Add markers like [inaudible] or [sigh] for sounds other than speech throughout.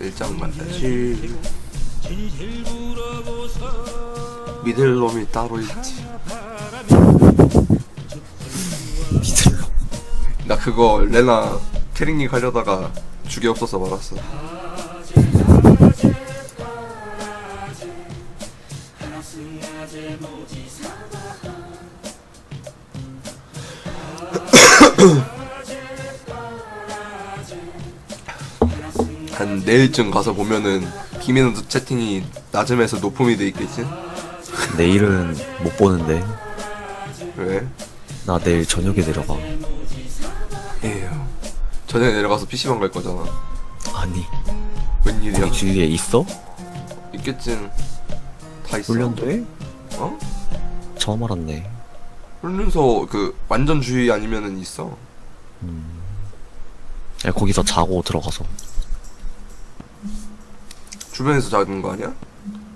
일장만 다시 믿을 놈이 따로 있지. 미들로 나 그거 레나 캐릭님 하려다가 죽이 없어서 말았어 [laughs] 한 내일쯤 가서 보면은 비밀노트 채팅이 낮음에서 높음이 돼 있겠지? 내일은 못 보는데. 왜? 나 내일 저녁에 내려가. 에휴 저녁에 내려가서 PC방 갈 거잖아. 아니. 웬일이야? 우리 주위에 있어? 있겠지 다 있어. 훈련도에? 어? 처음 알았네. 훈련소 그 완전 주의 아니면은 있어. 야, 거기서 자고 들어가서 주변에서 자는 거 아니야?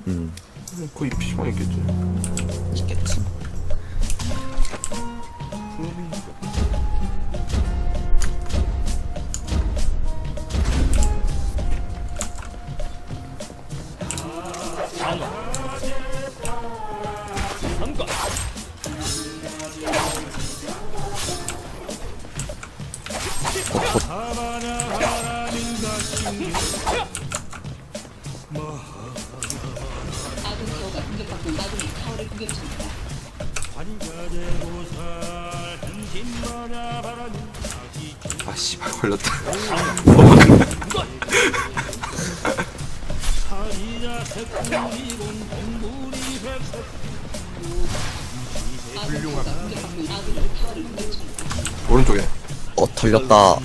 음. 거의 PC방 있겠지. 있겠지 아 씨발 걸렸다. 오른쪽에. 어 털렸다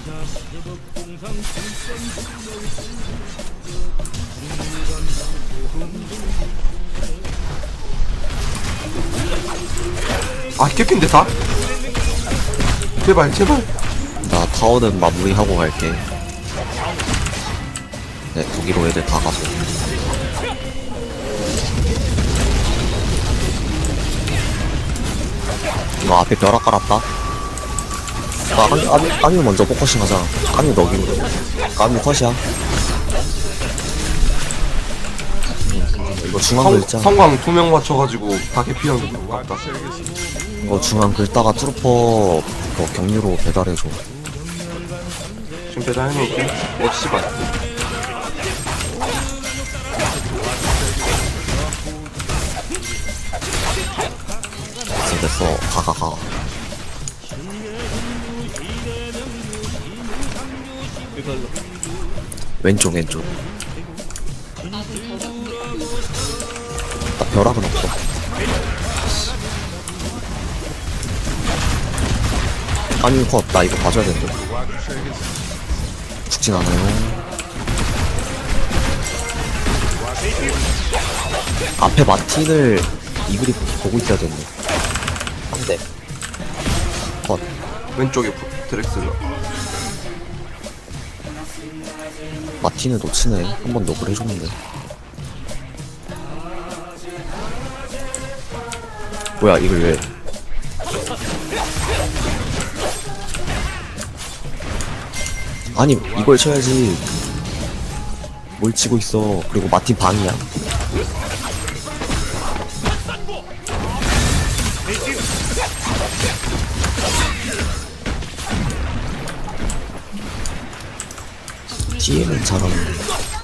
아 캐핀데 다? 제발 제발. 나 타워는 마무리하고 갈게. 네 거기로 애들 다 가서 이거 앞에 벼락 깔았다. 아, 까미, 까미, 까미 먼저 포커싱 하자. 까미 너기로 까미 컷이야 이거 중앙 성, 글자. 성광 두명 맞춰가지고 다 캐피한 거 같다. 이거 중앙 글다가 트루퍼 그거 경유로 배달해줘. 지금 배달 해놓을게 어 씨발 됐어 됐어. 가가가. 왼쪽 왼쪽 나 벼락은 없어 아니 컷나 이거 봐줘야 되는데. 죽진 않아요. 앞에 마틴을 이글이 보고 있어야 되는데. 안돼. 컷. 왼쪽에 부- 드렉슬러. 마틴을 놓치네. 한번 녹을 해줬는데 뭐야 이걸 왜? 아니 이걸 쳐야지. 뭘 치고 있어. 그리고 마틴 방이야. 뒤에는 잘하는데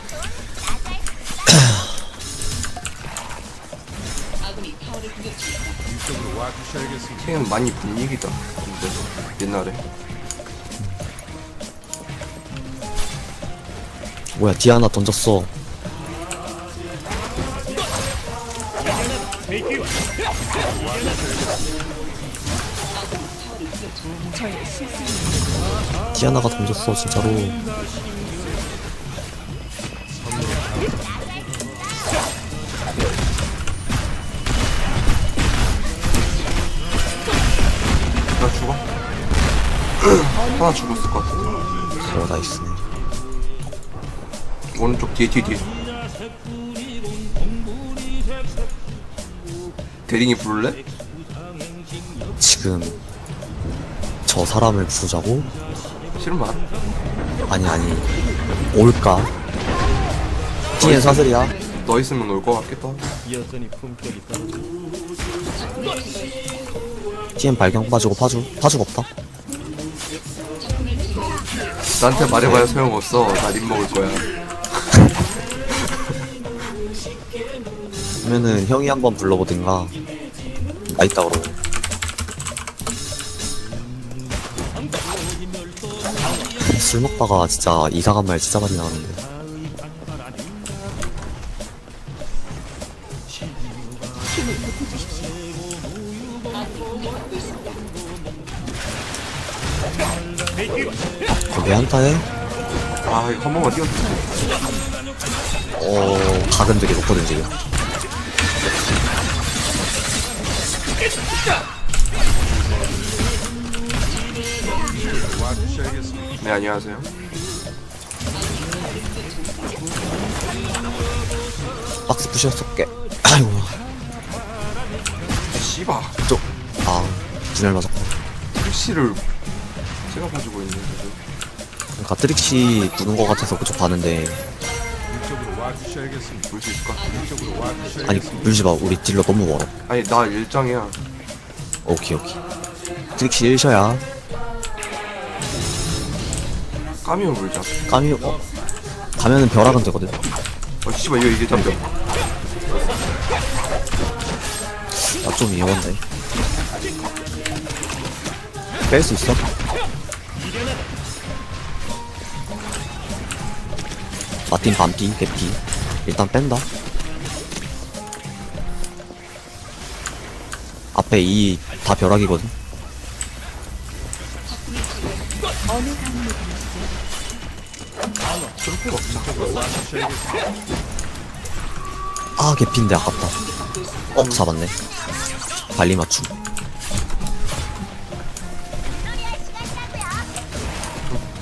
걔는 많이 분위기다 근데 옛날에. 뭐야 디아나 던졌어. 디아나가 던졌어 진짜로 하나 죽었을 것 같은데. 어 나이스네 오른쪽 뒤에 뒤에 뒤에. 대링이 부를래? 지금 저 사람을 부자고? 싫은 말. 아니 아니. 올까? TN 사슬이야. 너 있으면 올 것 같겠다. TN 발경 빠지고 파주 파주가 없다 나한테 말해봐야 소용없어. 나립 먹을 거야. [laughs] 그러면은 형이 한번 불러보든가. 나 있다 그러고 술 먹다가 진짜 이상한 말 진짜 많이 나오는데 거기 한타에 아 이거 한 번만 뛰어 어 각은들이 높거든 지금. 네 안녕하세요. 박스 부셨었게 아이고. 씨바. 쪽아 분열 맞았고. 택시를 제가 가지고 그러니까 트릭시 부는 거 같아서 그쪽 봤는데? 아니 물지 마. 우리 딜러 너무 멀어. 아니 나 일장이야. 오케이 오케이. 트릭시 1셔야. 까미오 물자. 까미 어? 가면은 벼락은 되거든? 어 씨발 이거 이게 잠겨. 나좀 위험한데. 뺄 수 있어? 마틴 반피 개피 일단 뺀다. 앞에 이 다 벼락이거든. 아 개피인데 아깝다. 어 잡았네. 발리 맞춤.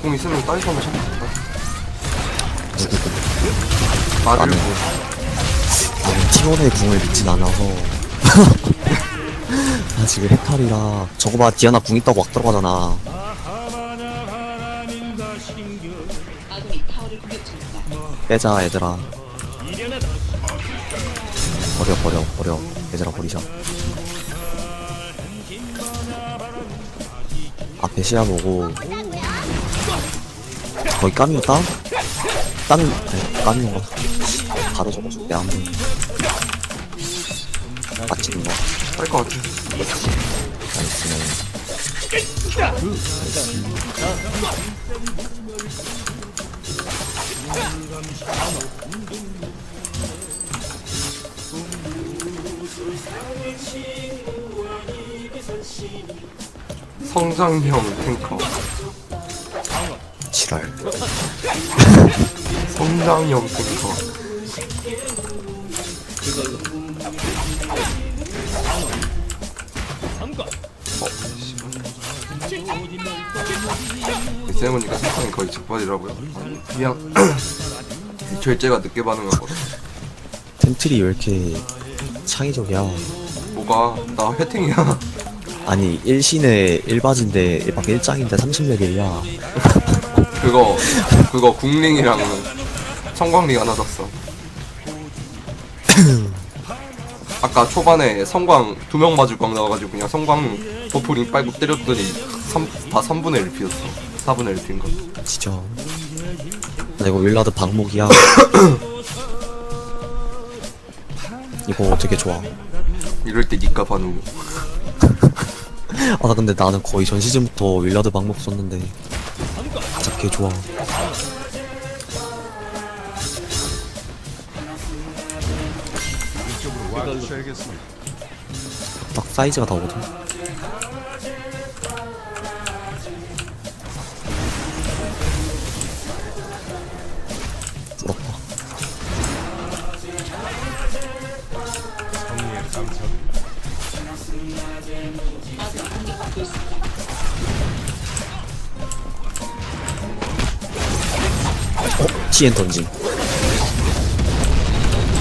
공 있으면 쳐볼까? 누구고 맞을 나는- 거 나는 팀원의 궁을 믿진 않아서. 나 [laughs] 지금 헤탈이라. 저거 봐 디아나 궁 있다고 막 들어가잖아. 빼자 얘들아. 버려 버려 버려. 얘들아 버리자. 앞에 시야 보고. 거기 까미였다? 까미 아니 까미인가 바로 저거 줄게 안 보이네 맞히는 거 딸것 같아. 나이스 성장형 탱커. 지랄 [laughs] 성장형 탱커 어, 씨발. 세레모니까 성장이 거의 직발이라고요? 그냥 [clears throat] 절제가 늦게 반응하거든 텐트리 왜 이렇게 창의적이야? 뭐가? 나 회탱이야. [laughs] 아니 1신에 1바지인데 1박 1장인데 30레벨이야. 그거 그거 국링이랑 하나 샀어. [laughs] 아까 초반에 성광 두 명 맞을 광 나와가지고 그냥 성광 버프링 빨고 때렸더니 3, 다 3분의 1 피었어. 4분의 1 핀거. 진짜 나 이거 윌라드 방목이야. [laughs] 이거 되게 좋아? 이럴 때 니가 반응 [laughs] 아나 근데 나는 거의 전 시즌부터 윌라드 방목 썼는데 진짜 개 좋아 딱 사이즈가 다오거든. 부럽다. 어? TN 던짐.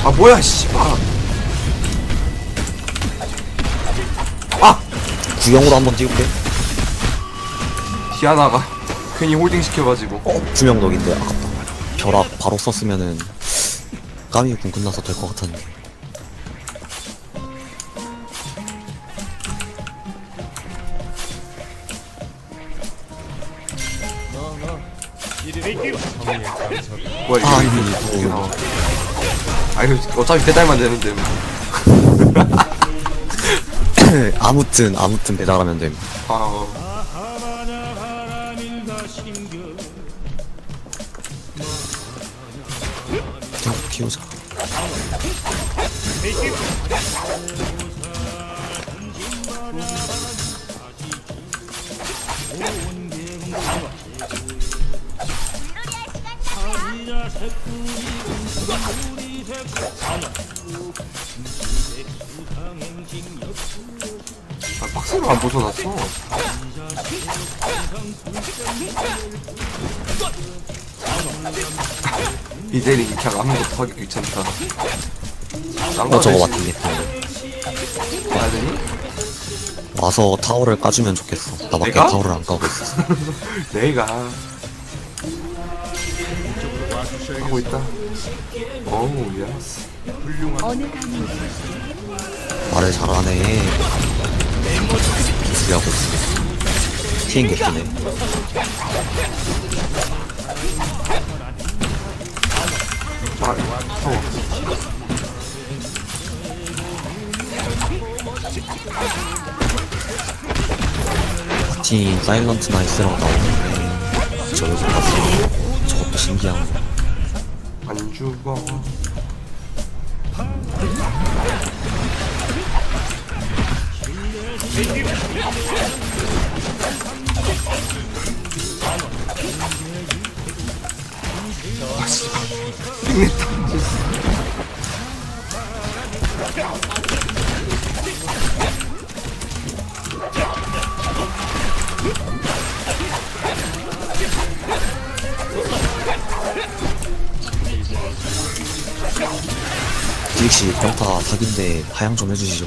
아 뭐야 씨발 구형으로 한번 띄울게 디아나가 괜히 홀딩 시켜가지고 어? 구명 덕인데 아깝다 벼락 바로 썼으면은 까미 군 끝나서 될 것 같았는데. 뭐야 이거 아, 이거 이거, 아 이거 어차피 배달만 되는데 뭐. [clears throat] 아무튼, 아무튼 배달하면 됨. 아 키우자. 아, 박스를 안 벗어났어 이대리 그냥 아무것도 하기 귀찮다 딴거 어, 저거. 해야 되니? 와서 타워를 까주면 좋겠어. 나밖에 내가? 타워를 안 까고 있어. [laughs] 내가 하고 있다 어우 예스 어느 강이 말을 잘하네. 기술하고 있어. 티인 개피네. 아 무서워 티 사일런트 나이스라고 나오는데 저 여기 봤어. 저것도 신기한 거. 안 죽어. 빅냈다 디릭씨 병타 사기인데 하향 좀 해주시죠.